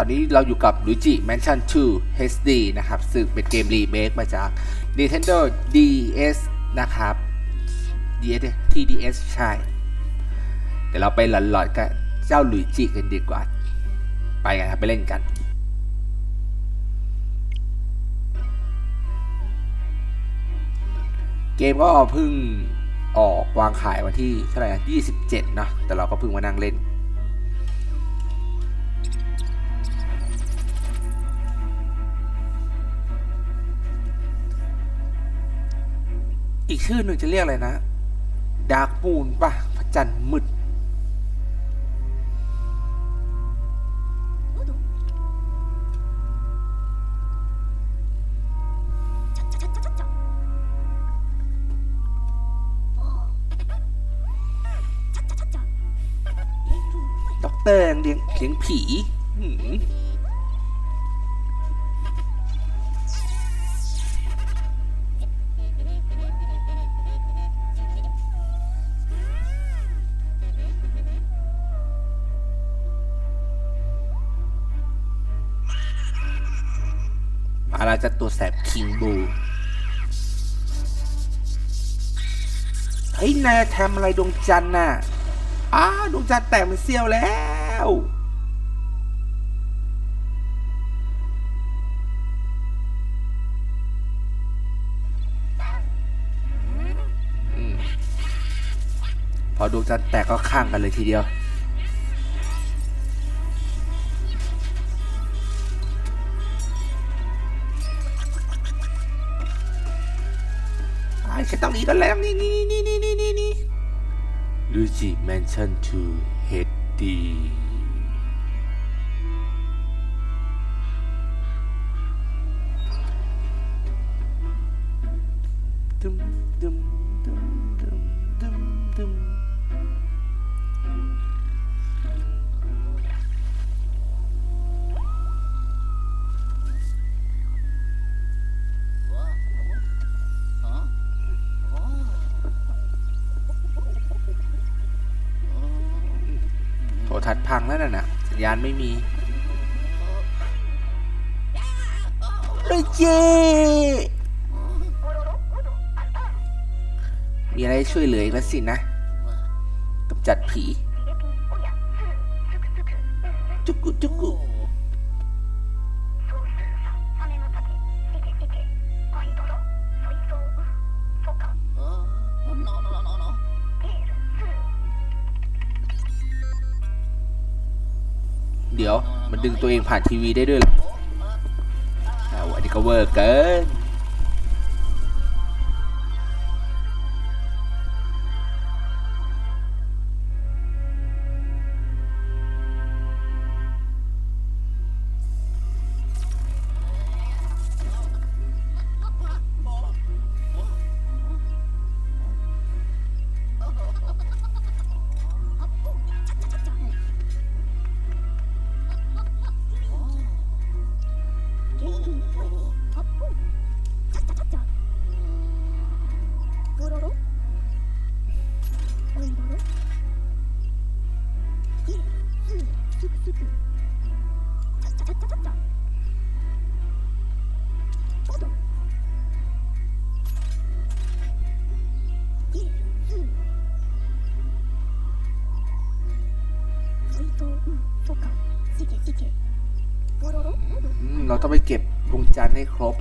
ตอนนี้เราอยู่กับ Luigi Mansion 2 HD นะครับ ซึ่งเป็นเกมรีเมคมาจาก Nintendo DS นะครับ DS TDS ใช่ เดี๋ยวเราไปหลอนๆกับเจ้าลุยจิกันดีกว่า ไปกันครับไปเล่นกันเกมก็เพิ่งออกวางขายวันที่เท่าไหร่นะ27 เนอะแต่เราก็เพิ่งมานั่งเล่น อีกชื่อหนึ่งจะเรียกอะไรนะดาร์กมูนป่ะพระจันทร์มืดด็อกเตอร์เลี้ยงเลี้ยงผี ตัวแสบคิงบูเฮ้ยนายทำอะไรดวงจันทร์น่ะอ้าดวงจันทร์แตกเป็นเสี้ยวแล้วอืมพอดวงจันทร์แตกก็ข้างกันเลยทีเดียว the mentioned to hit the ยเจมีอะไรช่วยเหลืออีกแล้วสินะกำจัดผีจุกุจุกุเดี๋ยว มันดึงตัวเองผ่านทีวีได้ด้วยหรออ้าวอั นนี้ก็เวอร์เกิน ต้องไปเก็บดวงจันทร์ให้ครบ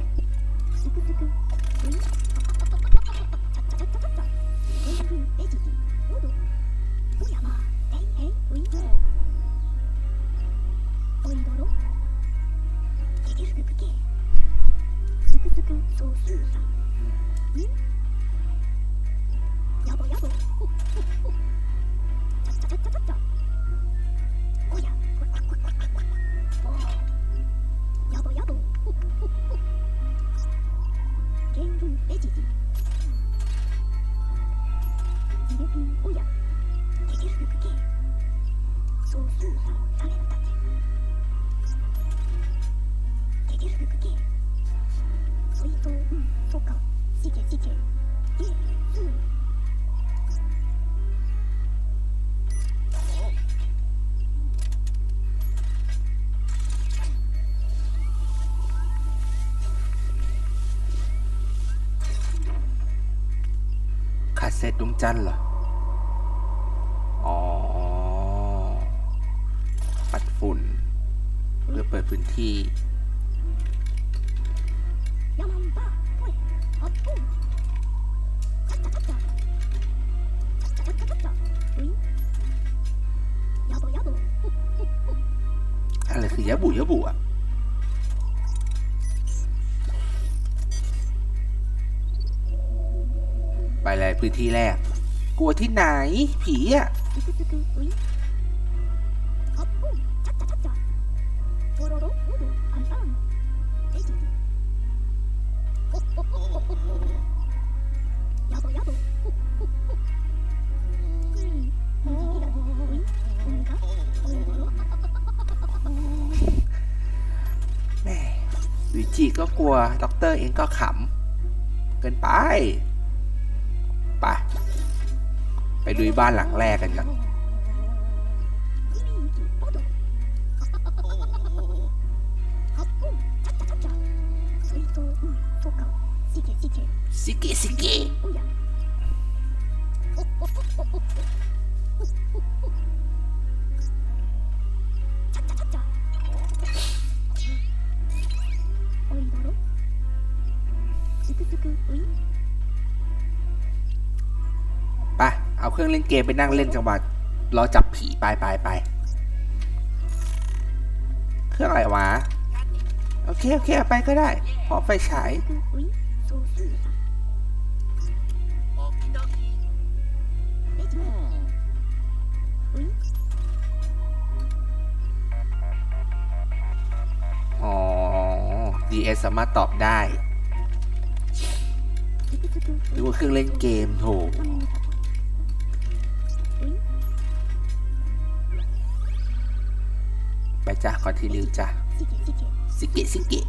หัเศษดวงจันทร์เหรอ อ๋อ ปัดฝุ่นเพื่อเปิดพื้นที่ อะไรคือยาบุยาบุอะ เลยพื้นที่แรก กลัวที่ไหน ผีอะแม่ลุยจีก็กลัว ด็อกเตอร์เองก็ขำ เกินไป ปะไปดูบ้านหลังแรกกันก่อนสิกิสิกิ เครื่องเล่นเกมไปนั่งเล่นจังหวัดรอจับผีไปไปไปเครื่องอะไรวะ โอเค โอเคไปก็ได้ พอไปฉายอ๋อ DS สามารถตอบได้หรือว่าเครื่องเล่นเกมโถ ไปจ้ะขอทีริวจ้ะสิเกะสิเกะ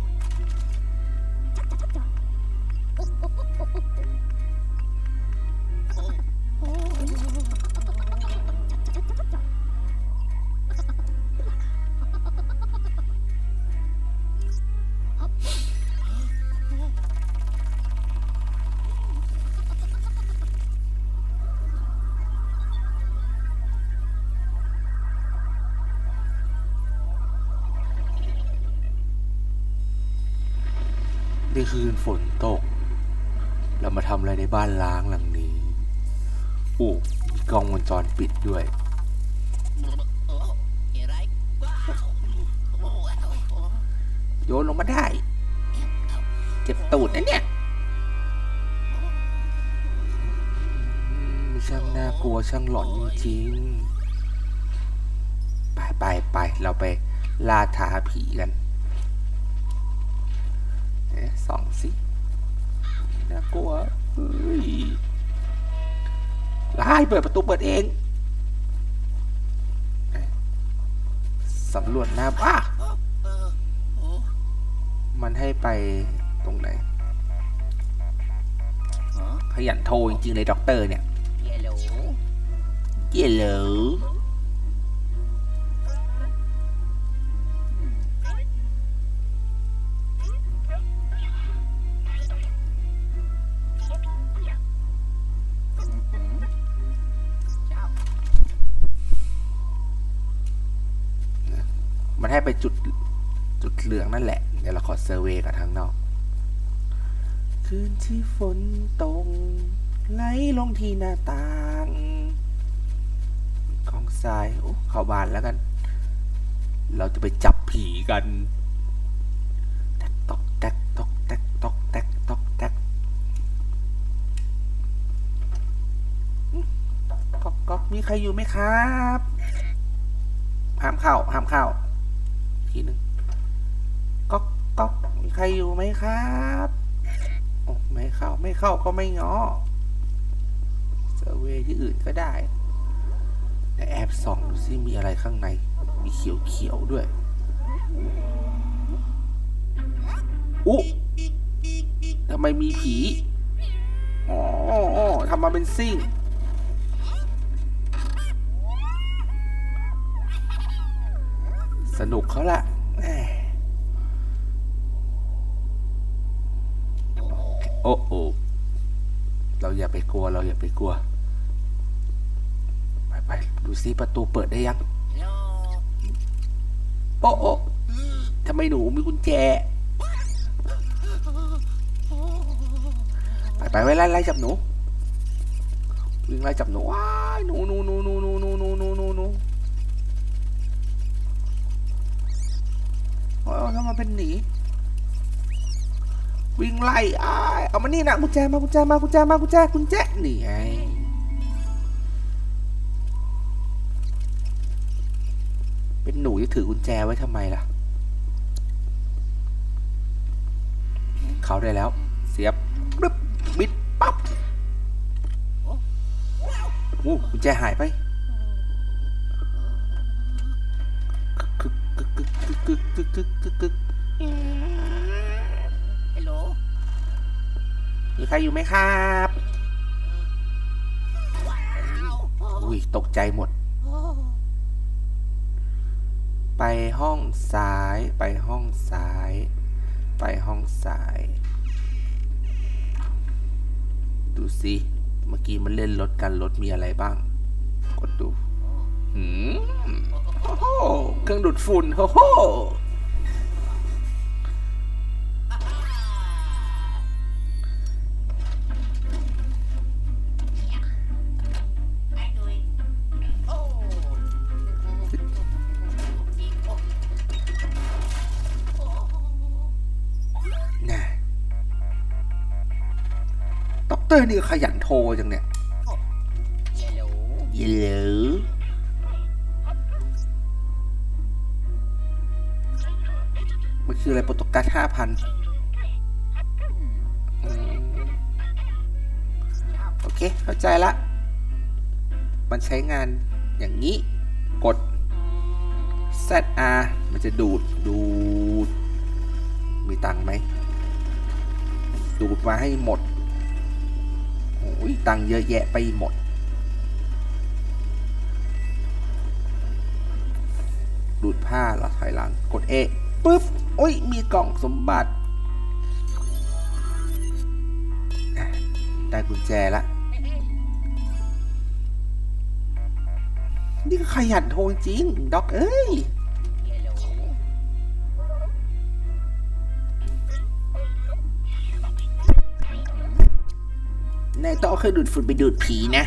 นี่คืนฝนตก เรามาทำอะไรในบ้านล้างหลังนี้ โอ้มีกล้องวงจรปิดด้วย โยนลงมาได้ เจ็บตูดนะเนี่ยช่างน่ากลัวช่างหลอนจริงๆ ไปไปไปเราไปล่าท้าผีกัน สองสิน่ากลัวเฮ้ยไล่เปิดประตูเปิดเองสำรวจน้ำอะมันให้ไปตรงไหน ขยันโทรจริงๆเลยด็อกเตอร์เนี่ย Hello. เยเหล ให้ไปจุดจุดเหลืองนั่นแหละ เดี๋ยวเราขอเซอร์เวกับทางนอก คืนที่ฝนตกไหลลงที่หน้าต่างของทรายโอ้เข้าบ้านแล้วกัน เราจะไปจับผีกันแตกตอกแตกตอกแตกตอกแตกตอกแตกอืมก๊อกก๊อกมีใครอยู่ไหมครับ ห้ามเข้าห้ามเข้า ทีหนึ่งก๊อกก๊อกมีใครอยู่ไหมครับโอ้ไม่เข้าไม่เข้าก็ไม่ง้อเซอร์เวย์ที่อื่นก็ได้ แต่แอบส่องดูซิมีอะไรข้างใน มีเขียวเขียวด้วยอุ๊ทำไมมีผี อ๋อทำมาเป็นซิ่ง สนุกเขาละโอ้โอเราอย่าไปกลัว เราอย่าไปกลัว ไปไปดูซิประตูเปิดได้ยัง โอ้โอ้ทำไมหนูมีกุญแจ ไปไปไว้ไล่ไล่จับหนูวิ่งไล่จับหนูว้ายหนูหนูหนูหนู ทำไมเป็นหนี วิ่งไล่อ้ายเอามานี่นะกุญแจมากุญแจมากุญแจมากุญแจกุญแจนี่ไงเป็นหนูจะถือกุญแจไว้ทำไมล่ะ เขาได้แล้ว เสียบปึ๊บบิดปั๊บโอ้กุญแจหายไป กึกกึกกึกกึกกึกฮัลโหลมีใครอยู่ไหมครับอุ้ยตกใจหมด ไปห้องซ้าย ไปห้องซ้าย ไปห้องซ้าย ดูสิเมื่อกี้มันเล่นรถกันรถมีอะไรบ้าง กดดูหืม โอ้โหเครื่องดูดฝุ่นโอ้โหไอ้ดุยโอ้สีโอ้โอ้น่ะด็อกเตอร์นี่ก็ขยันโทรจังเนี่ยเยลโหล มันคืออะไรโปรตการห้าพันโอเค เข้าใจละ มันใช้งานอย่างนี้ กด ZR มันจะดูด ดูด มีตังไหม ดูดมาให้หมด โอ้ย ตังเยอะแยะไปหมด ดูดผ้าเหรอถอยหลัง กด A ปึ๊บ อ้ย มีกล่องสมบัติ ได้กุญแจละ นี่ก็ขยันโทรจริง ด็อกเอ้ยเยลโหลนายต้อเครื่องดูดฝุ่นไปดูดผีนะ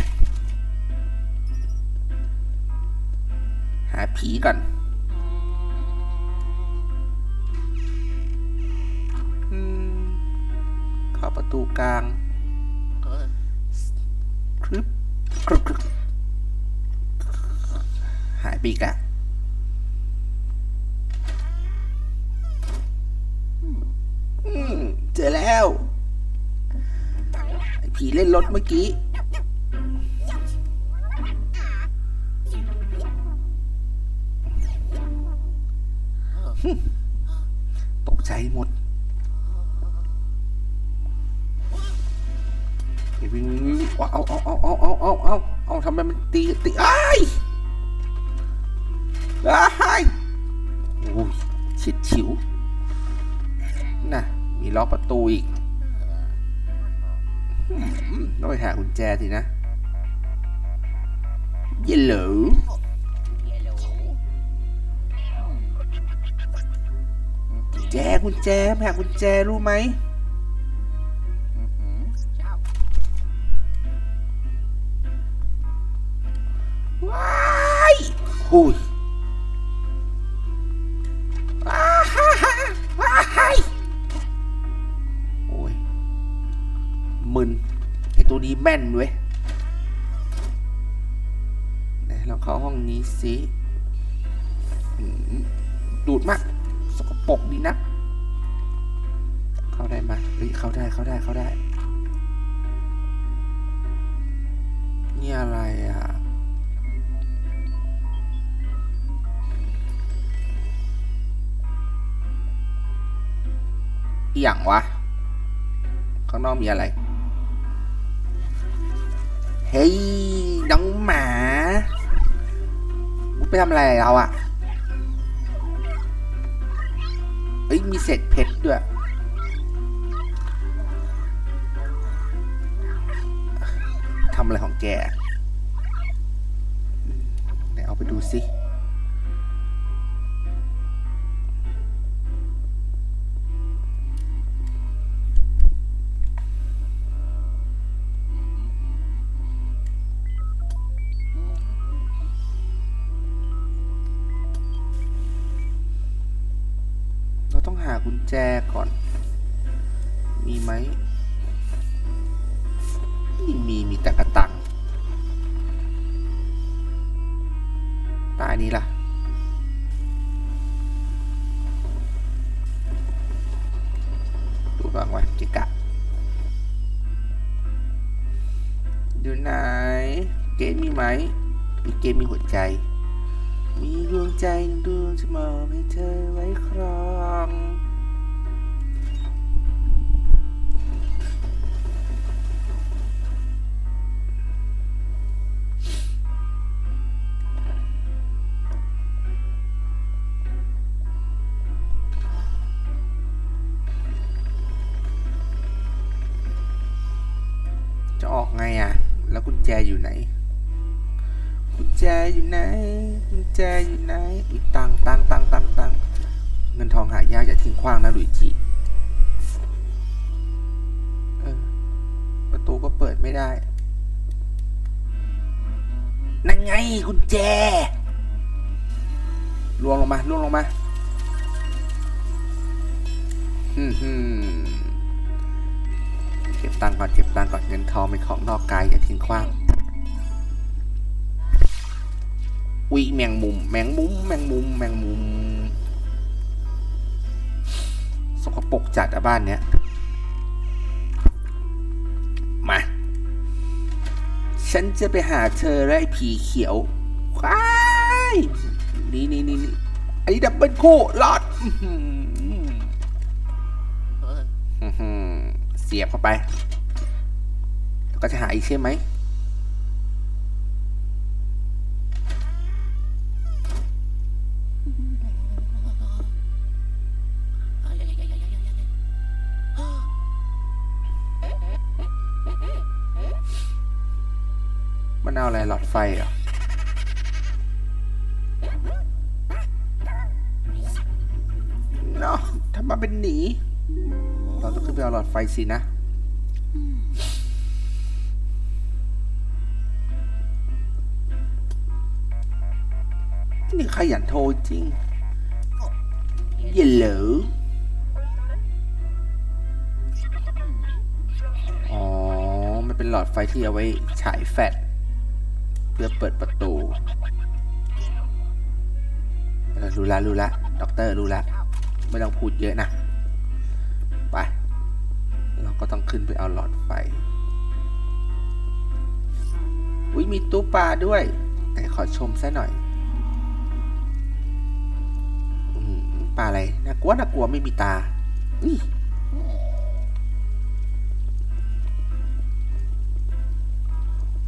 หาผีก่อน กลางเออครึบครึบครึบหายไปอีกอะอืมเจอแล้วไอ้ผีเล่นรถเมื่อกี้ตกใจหมด วิ่งวิ่งวิ่งวิ่งเอาเอาเอาเอาเอาเอาเอาเอาเอาทำไมมันตีตีอ้ายอ้ายโอ้ยฉิดฉิวน่ะมีล็อกประตูอีกต้องไปหากุญแจสินะเยลโลเยลโหลกุญแจกุญแจไปหากุญแจรู้ไหม หุยว้าฮ่าฮ่าว้ายโอ้ยมึนไอตัวนี้แม่นเว้ยไหนเราเข้าห้องนี้สิอืมดูดมาก สกปรกดีนะ เข้าได้ไหมเฮ้ยเข้าได้ เข้าได้ เข้าได้ นี่อะไรอะ อหย่างวะ ข้างนอกมีอะไร เฮ้ย น้องหมามึงไปทำอะไรเราอะเอ้ย มีเศษเพชรด้วย ทำอะไรของแกดูสิเราต้องห กุญแจก่อน มีไหมไม่มี มีแต่กระตังตานี้ล่ะ ดูบ้างวะจิกะ ดูไหน เกมมีไหม มีเกมมีหัวใจ ออกไงอะ แล้วกุญแจอยู่ไหน กุญแจอยู่ไหน กุญแจอยู่ไหนอุ้ยตังตังตังตังตังเงินทองหายากอย่าทิ้งขว้างนะหลุยจิเออประตูก็เปิดไม่ได้ นั่นไงกุญแจล่วงลงมาล่วงลงมาฮึมฮึม เก็บตังค์ก่อนเก็บตังค์ก่อนเงินทองเป็นของนอกกายอย่าทิ้งขว้างอุ้ยแมงมุม แมงมุม แมงมุม แมงมุม สกปรกจัดอะบ้านเนี้ย มา ฉันจะไปหาเธอและไอ้ผีเขียวว้ายนี่นี่นี่นี่อันนี้ดับเบิลคู่หลอดอือ สียบเข้าไป แล้วก็จะหาอีกใช่ไหมมันเอาอะไรหลอดไฟเหรอเนาะทำมาเป็นหนี ไฟสินะ นี่ขยันโทรจริง เยลโหลอ๋อ มันเป็นหลอดไฟที่เอาไว้ฉายแฟลชเพื่อเปิดประตูรู้ละรู้ละด็อกเตอร์รู้ละไม่ต้องพูดเยอะนะ เราก็ต้องขึ้นไปเอาหลอดไฟ อุ้ยมีตู้ปลาด้วยไหนขอชมซะหน่อยอืมปลาอะไรน่ากลัวน่ากลัวไม่มีตาอุ้ย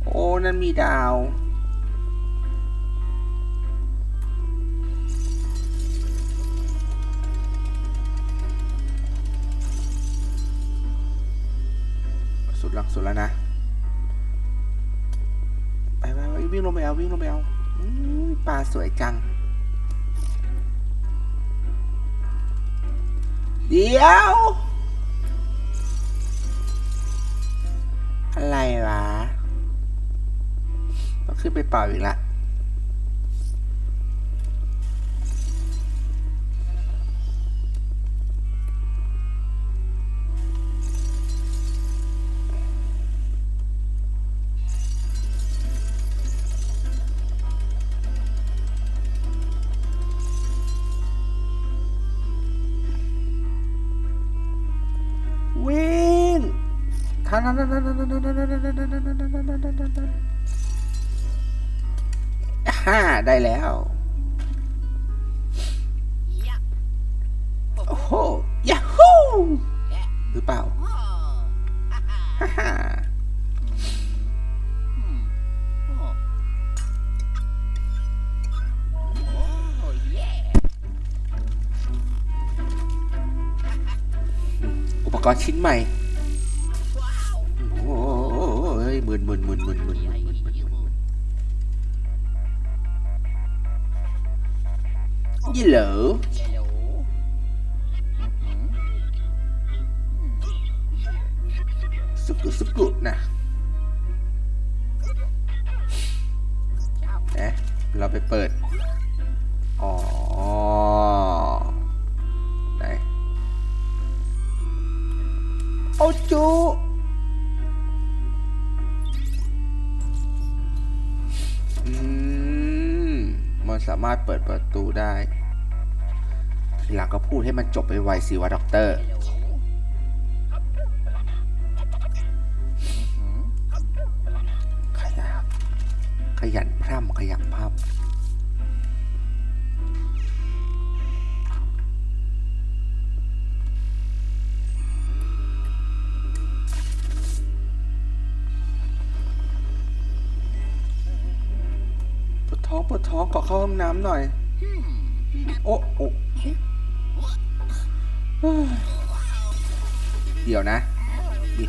โอ้ นั่นมีดาว หลังสุดแล้วนะ ไปไปวิ่งลงไปเอาวิ่งลงไปเอาปลาสวยจัง เดี๋ยว อะไรวะต้องขึ้นไปเป่าอีกละ ห้าได้แล้ว โอ้โหยาฮูหรือเปล่าาอุปกรณ์ชิ้นใหม่ โอ้ยหมื่นหมื่นหมื่นหมื่นหมื่น ยี่เหลอ Hello. Mhm. สุกุสุกุนะ Ciao. นะเราไปเปิด อ๋อ ไหน โอจูอืม มันสามารถเปิดประตูได้ ทีหลังก็พูดให้มันจบไปไวสิวะด็อกเตอร์ขยันขยันพร่ำขยันพร่ำปวดท้องปวดท้องขอเข้าห้องน้ำหน่อย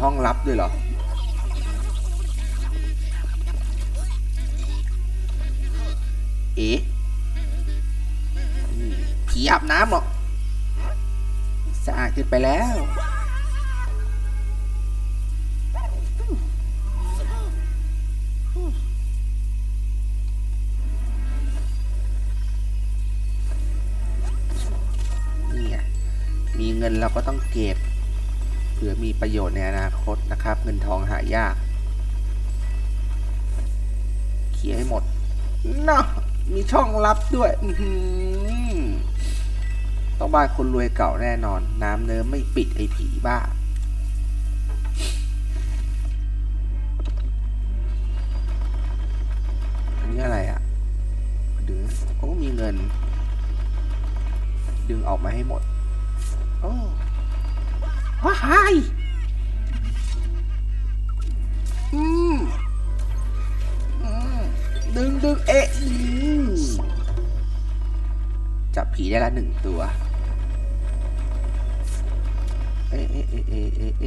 ห้องลับด้วยเหรอ เอ๋ผีอาบน้ำหรอกสะอาดเกินไปแล้ว นี่มีเงินเราก็ต้องเก็บ เผื่อมีประโยชน์ในอนาคตนะครับ เงินทองหายากเคลียให้หมดเนาะมีช่องลับด้วยต้องบ้านคนรวยเก่าแน่นอน น้ำเนิ้มไม่ปิดไอ้ผีบ้า อันนี้อะไรอะ่ะ ดึงโอ้มีเงิน ดึงออกมาให้หมด โอ้ ว้ายอืมอืมดึงดึงเอะอืมจับผีได้ละหนึ่งตัว เอะเอะเอะเอะเอะเอ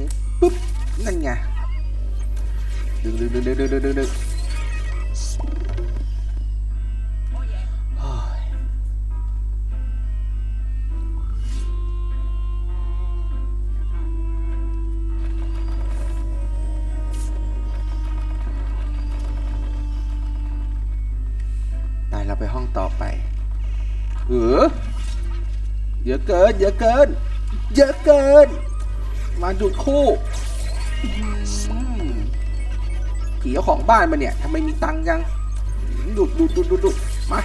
ะปุ๊บ นั่นไง ดึงดึงดึงดึงดึงดึงดึง เยอะเกิน เยอะเกิน เยอะเกิน มาดูดคู่ผีเจ้าของบ้านมาเนี่ยทำไมมีตังค์จังดูดดูดดูดดูดดูดมา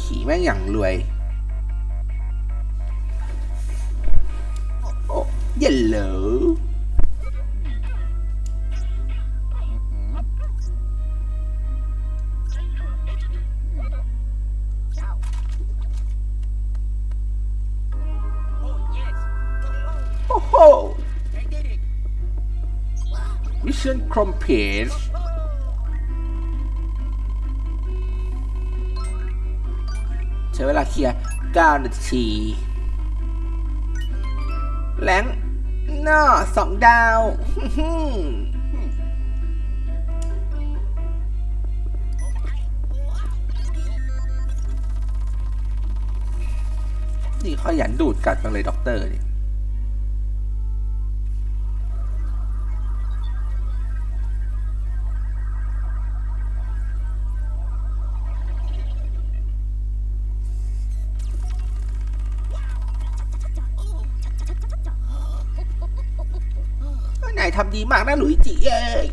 ขี่แม่งอย่างรวยโอ้เย็นเหร Mission complete ใช้เวลาเคลียร์ 9 นาที แหลงหน่อสองดาว นี่ขยันดูดกัดจังเลยด็อกเตอร์นี่ ทำดีมากนะหลุยจิเอ้ย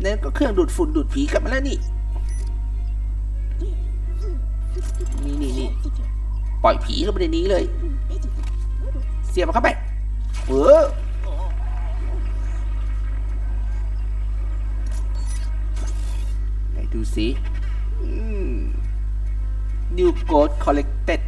เนี่ยก็เครื่องดูดฝุ่นดูดผีกลับมาแล้วนี่ นี่นี่นี่ปล่อยผีเข้าไปในนี้เลย เสียบเข้าไปเออไหนดูสิ New Code Collected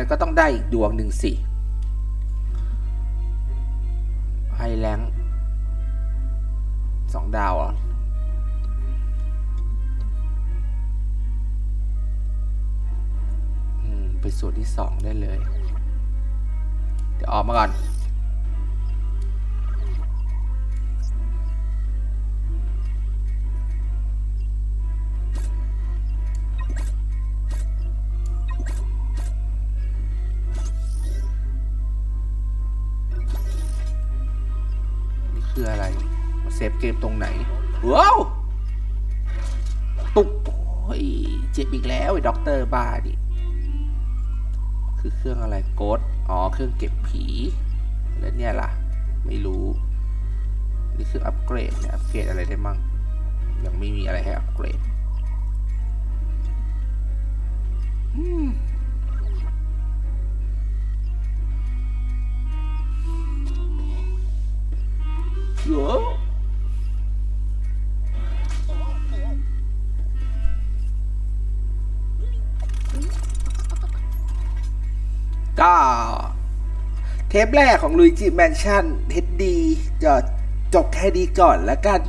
มันก็ต้องได้อีกดวงหนึ่งสิไฮแลงค์สองดาวเหรออืมไปส่วนที่สองได้เลย เดี๋ยวออกมาก่อน คือเครื่องอะไรโกดอ๋อ เครื่องเก็บผี แล้วเนี่ยล่ะ ไม่รู้ นี่คืออัปเกรดเนี่ยอัปเกรดอะไรได้มั่ง ยังไม่มีอะไรให้อัปเกรดอืมเยอะ ปแรกของลุยจิแมนชั่นเท็ดดีจะจบแค่นี้ก่อนแล้วกัน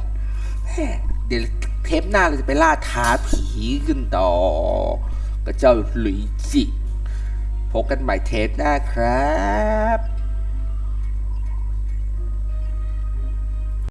เดี๋ยวเทปหน้าเราจะไปล่าท้าผีกันต่อกับเจ้าลุยจิพบกันใหม่เทปหน้าครับ